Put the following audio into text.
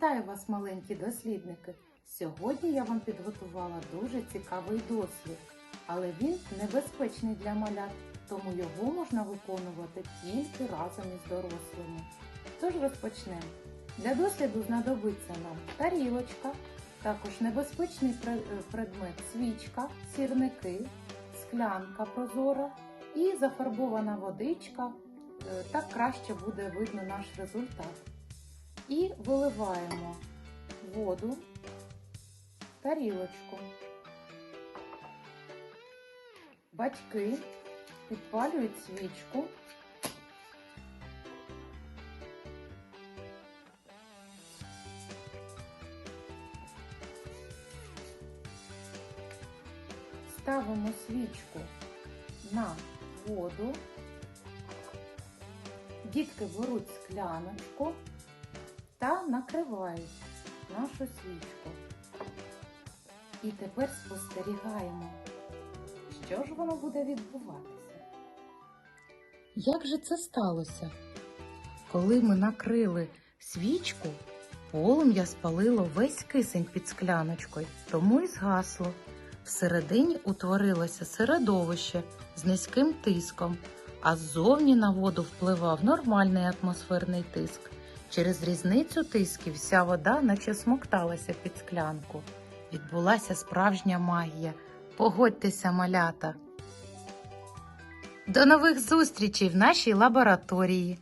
Вітаю вас, маленькі дослідники! Сьогодні я вам підготувала дуже цікавий дослід, але він небезпечний для малят, тому його можна виконувати тільки разом із дорослими. Тож розпочнемо. Для досліду знадобиться нам тарілочка, також небезпечний е, предмет свічка, сірники, склянка прозора і зафарбована водичка. Е, Так краще буде видно наш результат. І виливаємо воду в тарілочку. Батьки підпалюють свічку. Ставимо свічку на воду. Дітки беруть скляночку та накривають нашу свічку. І тепер спостерігаємо, що ж воно буде відбуватися. Як же це сталося? Коли ми накрили свічку, полум'я спалило весь кисень під скляночкою, тому і згасло. Всередині утворилося середовище з низьким тиском, а ззовні на воду впливав нормальний атмосферний тиск. Через різницю тисків вся вода наче смокталася під склянку. Відбулася справжня магія. Погодьтеся, малята. До нових зустрічей в нашій лабораторії.